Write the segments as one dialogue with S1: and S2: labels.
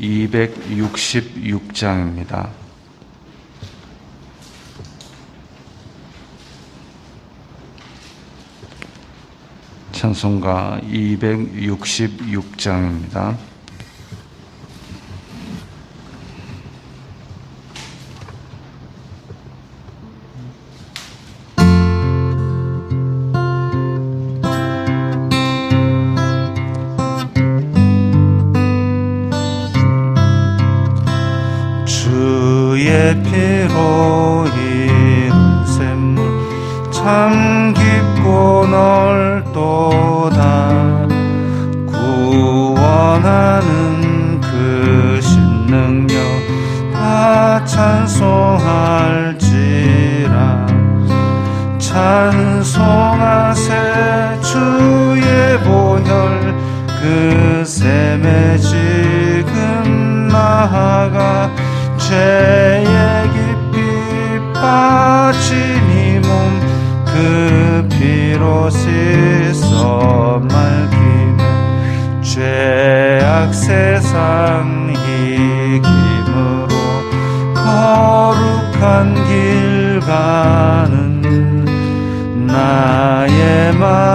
S1: 266장입니다. 찬송가 266장입니다. Oh.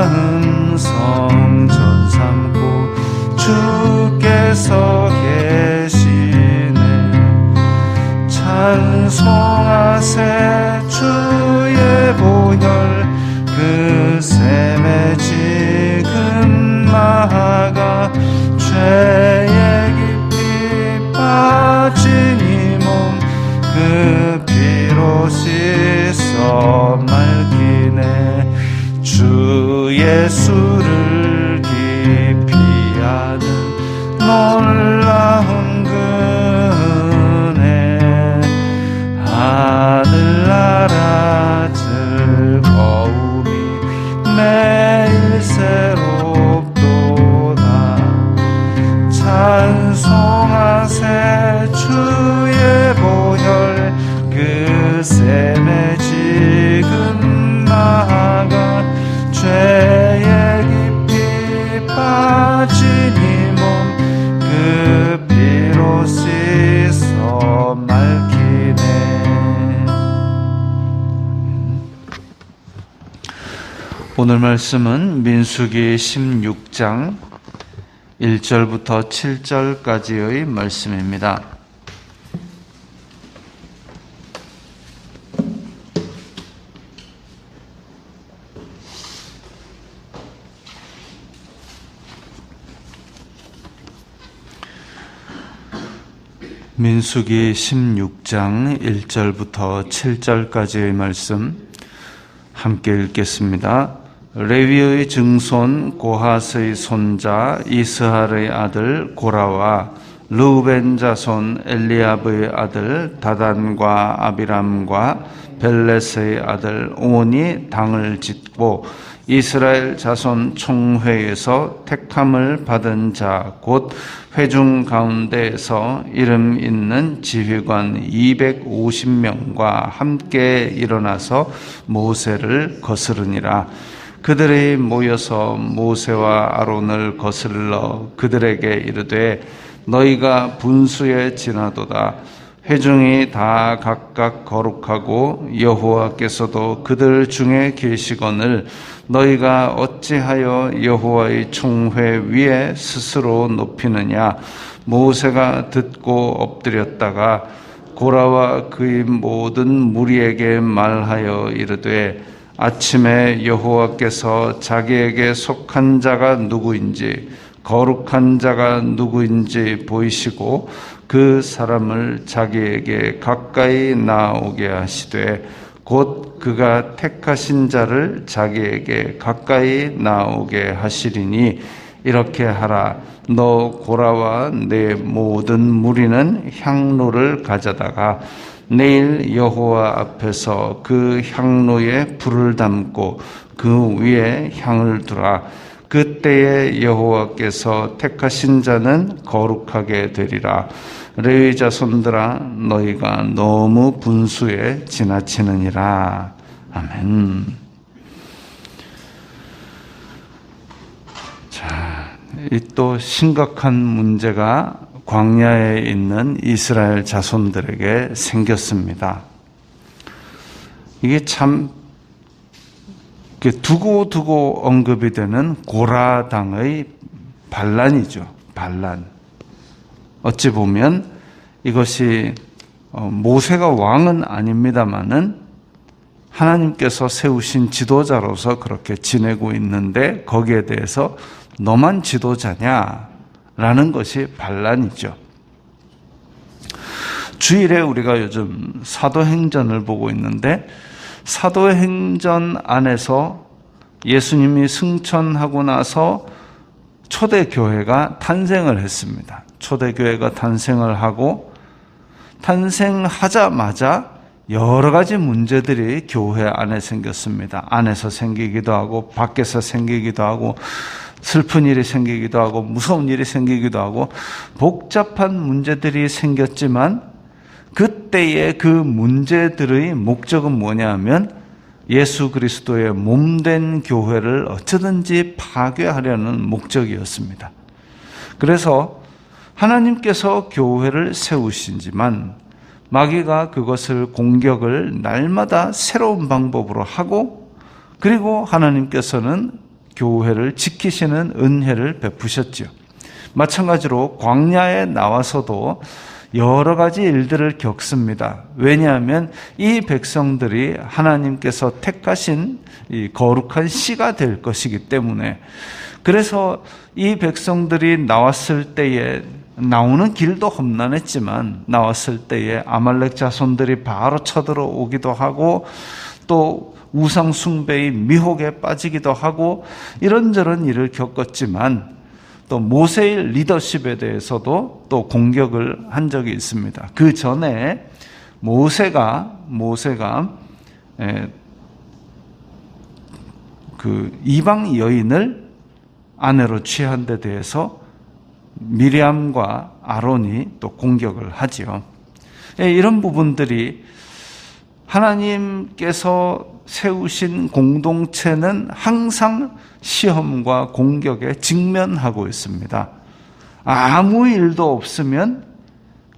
S1: 마음 성전 삼고 주께서 계시네. 찬송하세 매 오늘 말씀은 민수기 16장 1절부터 7절까지의 말씀입니다. 민수기 16장 1절부터 7절까지의 말씀 함께 읽겠습니다. 레위의 증손 고하스의 손자 이스할의 아들 고라와 르우벤 자손 엘리압의 아들 다단과 아비람과 벨렛의 아들 온이 당을 짓고 이스라엘 자손 총회에서 택함을 받은 자 곧 회중 가운데에서 이름 있는 지휘관 250명과 함께 일어나서 모세를 거스르니라 그들이 모여서 모세와 아론을 거슬러 그들에게 이르되 너희가 분수에 지나도다. 회중이 다 각각 거룩하고 여호와께서도 그들 중에 계시거늘 너희가 어찌하여 여호와의 총회 위에 스스로 높이느냐? 모세가 듣고 엎드렸다가 고라와 그의 모든 무리에게 말하여 이르되 아침에 여호와께서 자기에게 속한 자가 누구인지 거룩한 자가 누구인지 보이시고 그 사람을 자기에게 가까이 나오게 하시되 곧 그가 택하신 자를 자기에게 가까이 나오게 하시리니 이렇게 하라. 너 고라와 내 모든 무리는 향로를 가져다가 내일 여호와 앞에서 그 향로에 불을 담고 그 위에 향을 두라 그때에 여호와께서 택하신 자는 거룩하게 되리라. 레위 자손들아 너희가 너무 분수에 지나치느니라. 아멘. 자, 이 또 심각한 문제가 광야에 있는 이스라엘 자손들에게 생겼습니다. 이게 참 두고두고 언급이 되는 고라당의 반란이죠. 반란. 어찌 보면 이것이 어, 모세가 왕은 아닙니다만은 하나님께서 세우신 지도자로서 그렇게 지내고 있는데 거기에 대해서 너만 지도자냐 라는 것이 반란이죠. 주일에 우리가 요즘 사도행전을 보고 있는데 사도행전 안에서 예수님이 승천하고 나서 초대교회가 탄생을 했습니다. 초대교회가 탄생을 하고 탄생하자마자 여러 가지 문제들이 교회 안에 생겼습니다. 안에서 생기기도 하고 밖에서 생기기도 하고 슬픈 일이 생기기도 하고 무서운 일이 생기기도 하고 복잡한 문제들이 생겼지만 그때의 그 문제들의 목적은 뭐냐면 예수 그리스도의 몸된 교회를 어쩌든지 파괴하려는 목적이었습니다. 그래서 하나님께서 교회를 세우신지만 마귀가 그것을 공격을 날마다 새로운 방법으로 하고 그리고 하나님께서는 교회를 지키시는 은혜를 베푸셨죠. 마찬가지로 광야에 나와서도 여러 가지 일들을 겪습니다. 왜냐하면 이 백성들이 하나님께서 택하신 이 거룩한 씨가 될 것이기 때문에 그래서 이 백성들이 나왔을 때에 나오는 길도 험난했지만 나왔을 때에 아말렉 자손들이 바로 쳐들어오기도 하고 또 우상 숭배의 미혹에 빠지기도 하고 이런저런 일을 겪었지만 또 모세의 리더십에 대해서도 또 공격을 한 적이 있습니다. 그 전에 모세가 모세가 그 이방 여인을 아내로 취한 데 대해서 미리암과 아론이 또 공격을 하지요. 이런 부분들이 하나님께서 세우신 공동체는 항상 시험과 공격에 직면하고 있습니다. 아무 일도 없으면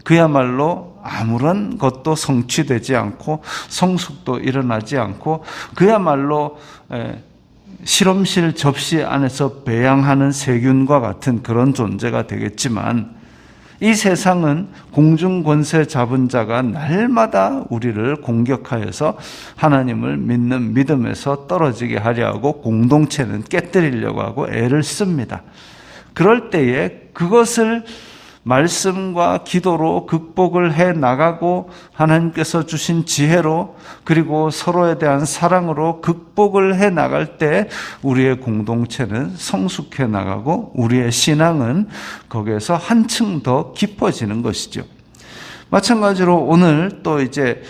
S1: 그야말로 아무런 것도 성취되지 않고 성숙도 일어나지 않고 그야말로 실험실 접시 안에서 배양하는 세균과 같은 그런 존재가 되겠지만 이 세상은 공중 권세 잡은 자가 날마다 우리를 공격하여서 하나님을 믿는 믿음에서 떨어지게 하려 하고 공동체는 깨뜨리려고 하고 애를 씁니다. 그럴 때에 그것을 말씀과 기도로 극복을 해 나가고 하나님께서 주신 지혜로 그리고 서로에 대한 사랑으로 극복을 해 나갈 때 우리의 공동체는 성숙해 나가고 우리의 신앙은 거기에서 한층 더 깊어지는 것이죠. 마찬가지로 오늘 또 이제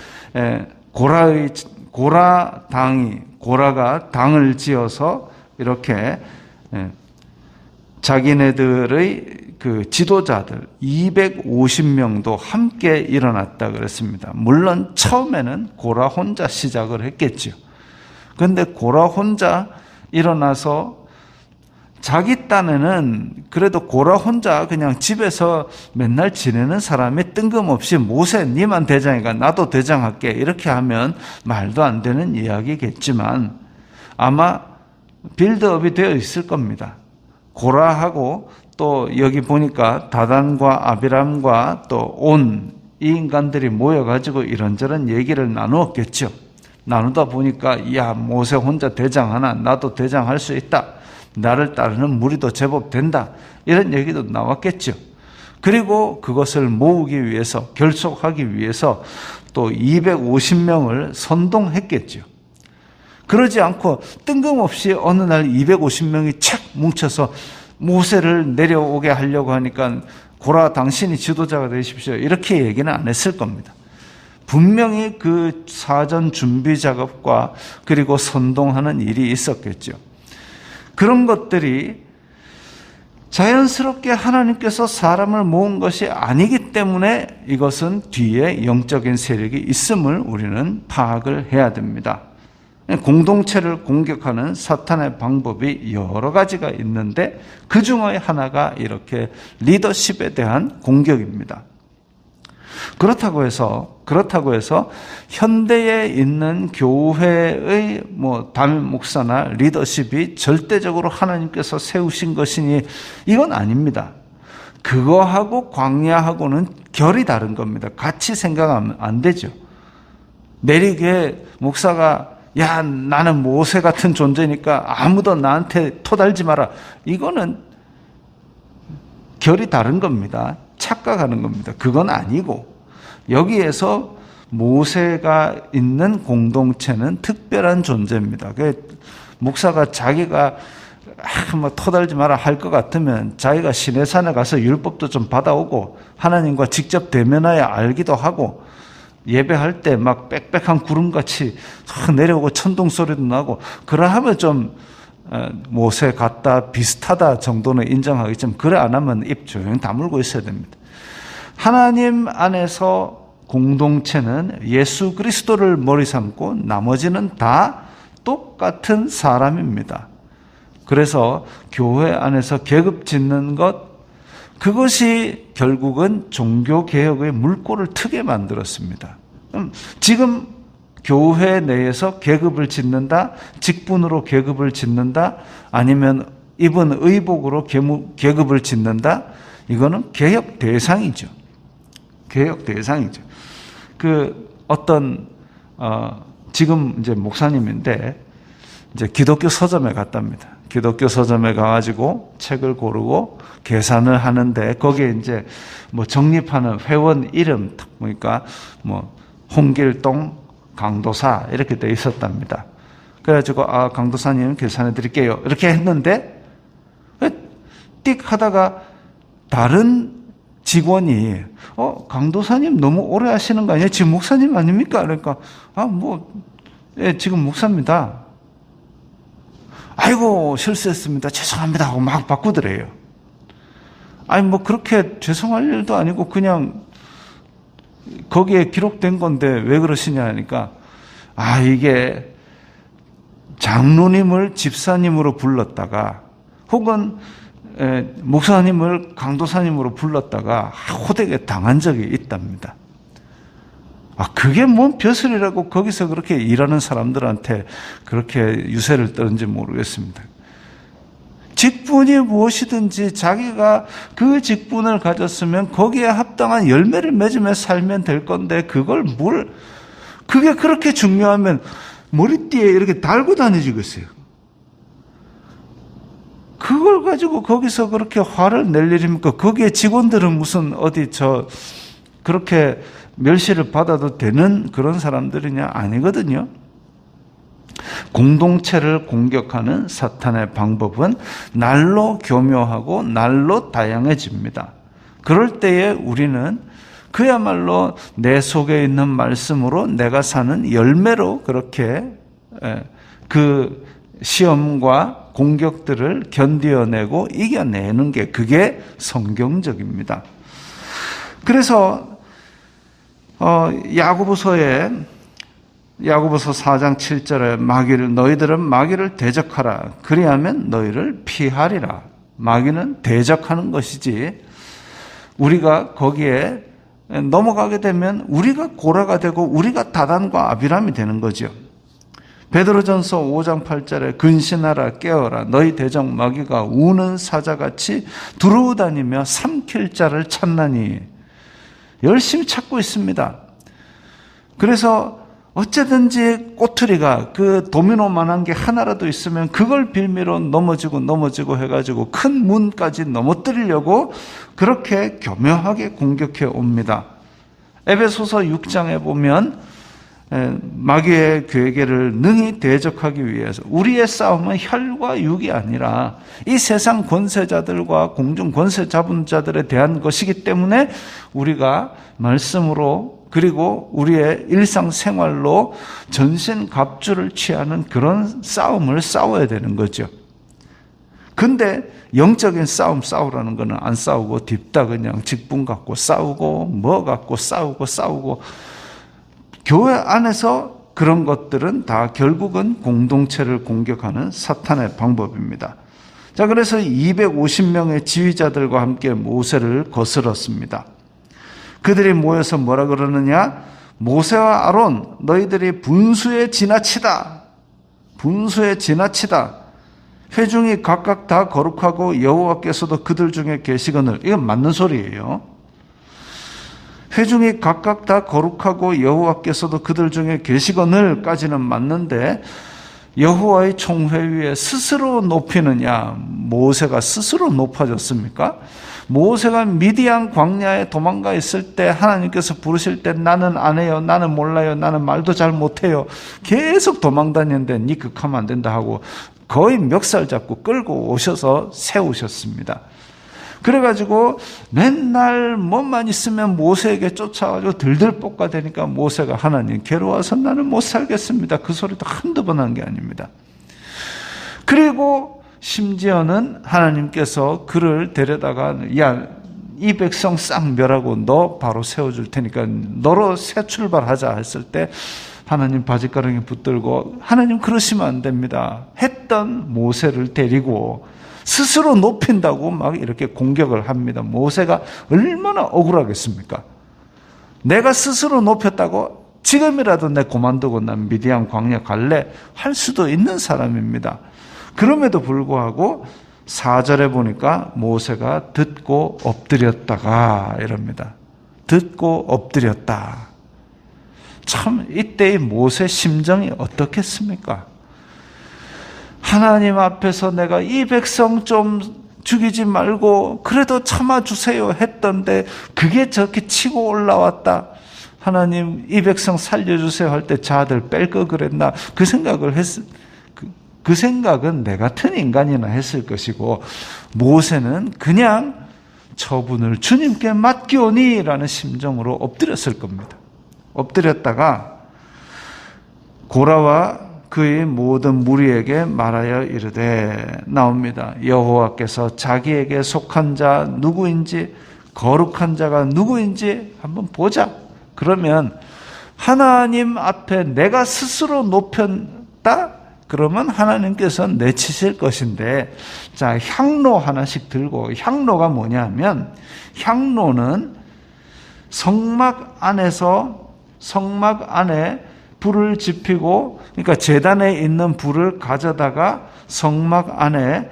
S1: 고라의 고라 당이 고라가 당을 지어서 이렇게 예, 자기네들의 그 지도자들 250명도 함께 일어났다 그랬습니다. 물론 처음에는 고라 혼자 시작을 했겠죠. 그런데 고라 혼자 일어나서 자기 딴에는 그래도 고라 혼자 그냥 집에서 맨날 지내는 사람이 뜬금없이 모세 니만 대장이가 나도 대장할게 이렇게 하면 말도 안 되는 이야기겠지만 아마 빌드업이 되어 있을 겁니다. 고라하고 또 여기 보니까 다단과 아비람과 또 온 이 인간들이 모여가지고 이런저런 얘기를 나누었겠죠. 나누다 보니까 야 모세 혼자 대장 하나 나도 대장할 수 있다. 나를 따르는 무리도 제법 된다. 이런 얘기도 나왔겠죠. 그리고 그것을 모으기 위해서 결속하기 위해서 또 250명을 선동했겠죠. 그러지 않고 뜬금없이 어느 날 250명이 착 뭉쳐서 모세를 내려오게 하려고 하니까 고라 당신이 지도자가 되십시오. 이렇게 얘기는 안 했을 겁니다. 분명히 그 사전 준비 작업과 그리고 선동하는 일이 있었겠죠. 그런 것들이 자연스럽게 하나님께서 사람을 모은 것이 아니기 때문에 이것은 뒤에 영적인 세력이 있음을 우리는 파악을 해야 됩니다. 공동체를 공격하는 사탄의 방법이 여러 가지가 있는데 그 중의 하나가 이렇게 리더십에 대한 공격입니다. 그렇다고 해서 그렇다고 해서 현대에 있는 교회의 뭐 담임 목사나 리더십이 절대적으로 하나님께서 세우신 것이니 이건 아닙니다. 그거하고 광야하고는 결이 다른 겁니다. 같이 생각하면 안 되죠. 내리게 목사가 야 나는 모세 같은 존재니까 아무도 나한테 토달지 마라. 이거는 결이 다른 겁니다. 착각하는 겁니다. 그건 아니고 여기에서 모세가 있는 공동체는 특별한 존재입니다. 그 목사가 자기가 아, 뭐 토달지 마라 할 것 같으면 자기가 시내산에 가서 율법도 좀 받아오고 하나님과 직접 대면하여 알기도 하고 예배할 때 막 빽빽한 구름같이 내려오고 천둥 소리도 나고 그러하면 좀 어, 모세 같다 비슷하다 정도는 인정하겠지만 그래 안 하면 입 조용히 다물고 있어야 됩니다. 하나님 안에서 공동체는 예수 그리스도를 머리 삼고 나머지는 다 똑같은 사람입니다. 그래서 교회 안에서 계급 짓는 것, 그것이 결국은 종교 개혁의 물꼬를 트게 만들었습니다. 지금 교회 내에서 계급을 짓는다, 직분으로 계급을 짓는다, 아니면 입은 의복으로 계급을 짓는다, 이거는 개혁 대상이죠. 개혁 대상이죠. 그 어떤 어 지금 이제 목사님인데 이제 기독교 서점에 갔답니다. 기독교 서점에 가가지고 책을 고르고 계산을 하는데 거기에 이제 뭐 적립하는 회원 이름 보니까 뭐 홍길동 강도사 이렇게 돼 있었답니다. 그래가지고 아 강도사님 계산해 드릴게요 이렇게 했는데 띡 하다가 다른 직원이 어 강도사님 너무 오래 하시는 거 아니에요? 지금 목사님 아닙니까? 그러니까 아뭐 예, 지금 목사입니다. 아이고 실수했습니다. 죄송합니다 하고 막 바꾸더래요. 아니 뭐 그렇게 죄송할 일도 아니고 그냥 거기에 기록된 건데 왜 그러시냐 하니까 아 이게 장로님을 집사님으로 불렀다가 혹은 목사님을 강도사님으로 불렀다가 호되게 당한 적이 있답니다. 아, 그게 뭔 벼슬이라고 거기서 그렇게 일하는 사람들한테 그렇게 유세를 떠는지 모르겠습니다. 직분이 무엇이든지 자기가 그 직분을 가졌으면 거기에 합당한 열매를 맺으며 살면 될 건데 그걸 뭘, 그게 그렇게 중요하면 머리띠에 이렇게 달고 다니지겠어요. 그걸 가지고 거기서 그렇게 화를 낼 일입니까? 거기에 직원들은 무슨 어디 저 그렇게 멸시를 받아도 되는 그런 사람들이냐? 아니거든요. 공동체를 공격하는 사탄의 방법은 날로 교묘하고 날로 다양해집니다. 그럴 때에 우리는 그야말로 내 속에 있는 말씀으로 내가 사는 열매로 그렇게 그 시험과 공격들을 견디어내고 이겨내는 게 그게 성경적입니다. 그래서 어, 야고보서에 야고보서 4장 7절에 마귀를 너희들은 마귀를 대적하라 그리하면 너희를 피하리라. 마귀는 대적하는 것이지 우리가 거기에 넘어가게 되면 우리가 고라가 되고 우리가 다단과 아비람이 되는 거죠. 베드로전서 5장 8절에 근신하라 깨어라 너희 대적 마귀가 우는 사자같이 두루다니며 삼킬 자를 찾나니 열심히 찾고 있습니다. 그래서 어쨌든지 꼬투리가 그 도미노만한 게 하나라도 있으면 그걸 빌미로 넘어지고 넘어지고 해가지고 큰 문까지 넘어뜨리려고 그렇게 교묘하게 공격해 옵니다. 에베소서 6장에 보면 마귀의 괴계를 능히 대적하기 위해서 우리의 싸움은 혈과 육이 아니라 이 세상 권세자들과 공중 권세 잡은 자들에 대한 것이기 때문에 우리가 말씀으로 그리고 우리의 일상생활로 전신 갑주를 취하는 그런 싸움을 싸워야 되는 거죠. 근데 영적인 싸움 싸우라는 거는 안 싸우고 딥다 그냥 직분 갖고 싸우고 뭐 갖고 싸우고 싸우고 교회 안에서 그런 것들은 다 결국은 공동체를 공격하는 사탄의 방법입니다. 자, 그래서 250명의 지휘자들과 함께 모세를 거스렀습니다. 그들이 모여서 뭐라 그러느냐? 모세와 아론, 너희들이 분수에 지나치다. 분수에 지나치다. 회중이 각각 다 거룩하고 여호와께서도 그들 중에 계시거늘. 이건 맞는 소리예요. 회중이 각각 다 거룩하고 여호와께서도 그들 중에 계시거늘까지는 맞는데 여호와의 총회 위에 스스로 높이느냐 모세가 스스로 높아졌습니까? 모세가 미디안 광야에 도망가 있을 때 하나님께서 부르실 때 나는 안 해요. 나는 몰라요. 나는 말도 잘 못해요. 계속 도망 다녔는데 니 극하면 안 된다 하고 거의 멱살 잡고 끌고 오셔서 세우셨습니다. 그래가지고 맨날 뭐만 있으면 모세에게 쫓아가지고 들들 볶아대니까 모세가 하나님 괴로워서 나는 못 살겠습니다. 그 소리도 한두 번 한 게 아닙니다. 그리고 심지어는 하나님께서 그를 데려다가 야, 이 백성 싹 멸하고 너 바로 세워줄 테니까 너로 새 출발하자 했을 때 하나님 바지가랑이 붙들고 하나님 그러시면 안 됩니다. 했던 모세를 데리고 스스로 높인다고 막 이렇게 공격을 합니다. 모세가 얼마나 억울하겠습니까? 내가 스스로 높였다고 지금이라도 내 고만두고 난 미디안 광야 갈래 할 수도 있는 사람입니다. 그럼에도 불구하고 4절에 보니까 모세가 듣고 엎드렸다가 이럽니다. 듣고 엎드렸다. 참 이때의 모세 심정이 어떻겠습니까? 하나님 앞에서 내가 이 백성 좀 죽이지 말고 그래도 참아주세요 했던데 그게 저렇게 치고 올라왔다. 하나님 이 백성 살려주세요 할 때 자들 뺄 거 그랬나 그 생각을 했, 그, 그 생각은 내 같은 인간이나 했을 것이고 모세는 그냥 처분을 주님께 맡기오니 라는 심정으로 엎드렸을 겁니다. 엎드렸다가 고라와 그의 모든 무리에게 말하여 이르되 나옵니다. 여호와께서 자기에게 속한 자 누구인지 거룩한 자가 누구인지 한번 보자. 그러면 하나님 앞에 내가 스스로 높였다? 그러면 하나님께서 내치실 것인데, 자, 향로 하나씩 들고, 향로가 뭐냐면, 향로는 성막 안에서, 성막 안에 불을 지피고 그러니까 재단에 있는 불을 가져다가 성막 안에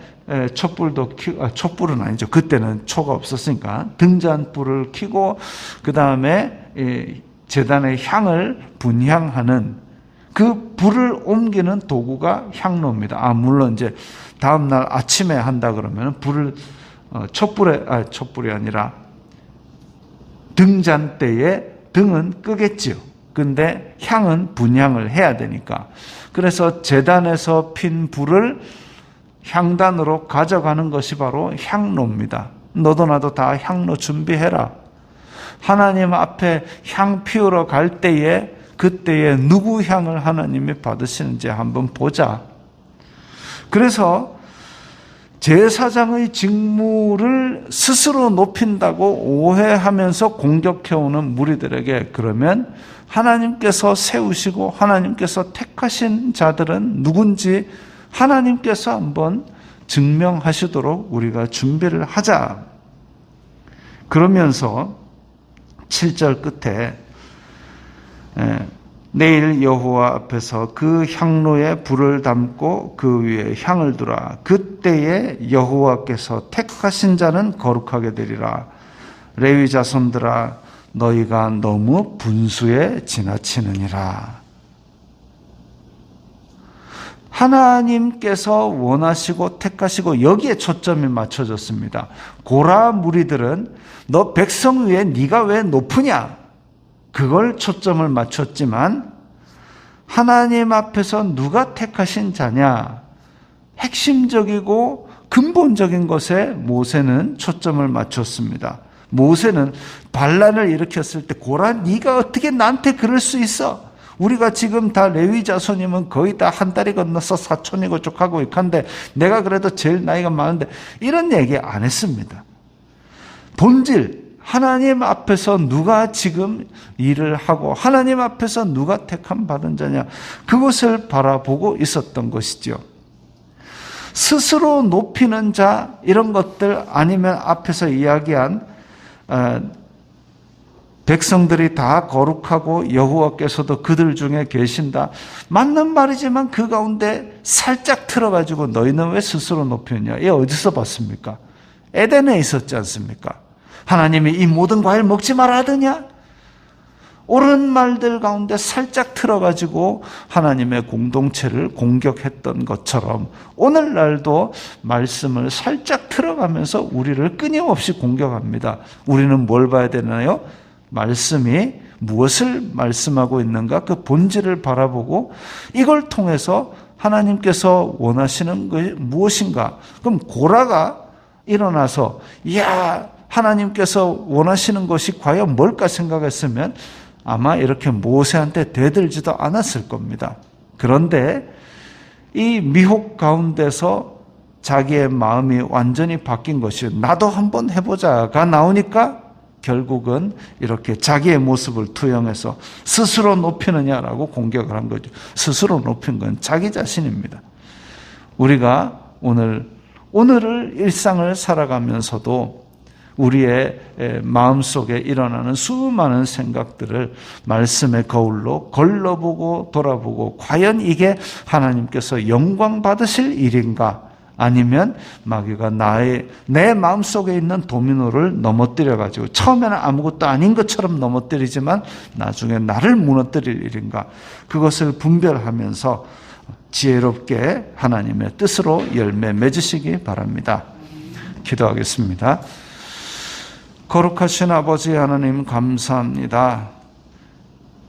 S1: 촛불도 키 아, 촛불은 아니죠. 그때는 초가 없었으니까 등잔불을 켜고 그 다음에 재단의 향을 분향하는 그 불을 옮기는 도구가 향로입니다. 아 물론 이제 다음 날 아침에 한다 그러면 불을 어, 촛불에 아 촛불이 아니라 등잔대에 등은 끄겠지요. 근데 향은 분향을 해야 되니까. 그래서 재단에서 핀 불을 향단으로 가져가는 것이 바로 향로입니다. 너도 나도 다 향로 준비해라. 하나님 앞에 향 피우러 갈 때에 그때에 누구 향을 하나님이 받으시는지 한번 보자. 그래서 제사장의 직무를 스스로 높인다고 오해하면서 공격해오는 무리들에게 그러면 하나님께서 세우시고 하나님께서 택하신 자들은 누군지 하나님께서 한번 증명하시도록 우리가 준비를 하자. 그러면서 7절 끝에 예, 내일 여호와 앞에서 그 향로에 불을 담고 그 위에 향을 두라. 그때에 여호와께서 택하신 자는 거룩하게 되리라. 레위 자손들아 너희가 너무 분수에 지나치느니라. 하나님께서 원하시고 택하시고 여기에 초점이 맞춰졌습니다. 고라 무리들은 너 백성 위에 네가 왜 높으냐? 그걸 초점을 맞췄지만 하나님 앞에서 누가 택하신 자냐? 핵심적이고 근본적인 것에 모세는 초점을 맞췄습니다. 모세는 반란을 일으켰을 때 고라 네가 어떻게 나한테 그럴 수 있어? 우리가 지금 다 레위 자손이면 거의 다한 다리 건너서 사촌이고 족하고 이한데 내가 그래도 제일 나이가 많은데 이런 얘기 안 했습니다. 본질 하나님 앞에서 누가 지금 일을 하고 하나님 앞에서 누가 택함 받은 자냐 그것을 바라보고 있었던 것이죠. 스스로 높이는 자 이런 것들 아니면 앞에서 이야기한 어, 백성들이 다 거룩하고 여호와께서도 그들 중에 계신다. 맞는 말이지만 그 가운데 살짝 틀어가지고 너희는 왜 스스로 높였냐? 이 어디서 봤습니까? 에덴에 있었지 않습니까? 하나님이 이 모든 과일 먹지 말아 하더냐? 옳은 말들 가운데 살짝 틀어가지고 하나님의 공동체를 공격했던 것처럼 오늘날도 말씀을 살짝 틀어가면서 우리를 끊임없이 공격합니다. 우리는 뭘 봐야 되나요? 말씀이 무엇을 말씀하고 있는가 그 본질을 바라보고 이걸 통해서 하나님께서 원하시는 것이 무엇인가? 그럼 고라가 일어나서 야 하나님께서 원하시는 것이 과연 뭘까 생각했으면 아마 이렇게 모세한테 대들지도 않았을 겁니다. 그런데 이 미혹 가운데서 자기의 마음이 완전히 바뀐 것이 나도 한번 해보자가 나오니까 결국은 이렇게 자기의 모습을 투영해서 스스로 높이느냐라고 공격을 한 거죠. 스스로 높인 건 자기 자신입니다. 우리가 오늘, 오늘을 일상을 살아가면서도 우리의 마음 속에 일어나는 수많은 생각들을 말씀의 거울로 걸러보고 돌아보고 과연 이게 하나님께서 영광 받으실 일인가? 아니면 마귀가 나의 내 마음 속에 있는 도미노를 넘어뜨려 가지고 처음에는 아무것도 아닌 것처럼 넘어뜨리지만 나중에 나를 무너뜨릴 일인가? 그것을 분별하면서 지혜롭게 하나님의 뜻으로 열매 맺으시기 바랍니다. 기도하겠습니다. 거룩하신 아버지 하나님 감사합니다.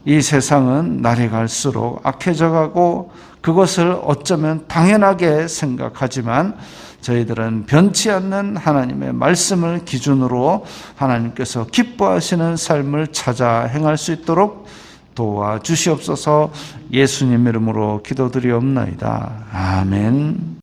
S1: 이 세상은 날이 갈수록 악해져 가고 그것을 어쩌면 당연하게 생각하지만 저희들은 변치 않는 하나님의 말씀을 기준으로 하나님께서 기뻐하시는 삶을 찾아 행할 수 있도록 도와 주시옵소서 예수님 이름으로 기도드리옵나이다. 아멘.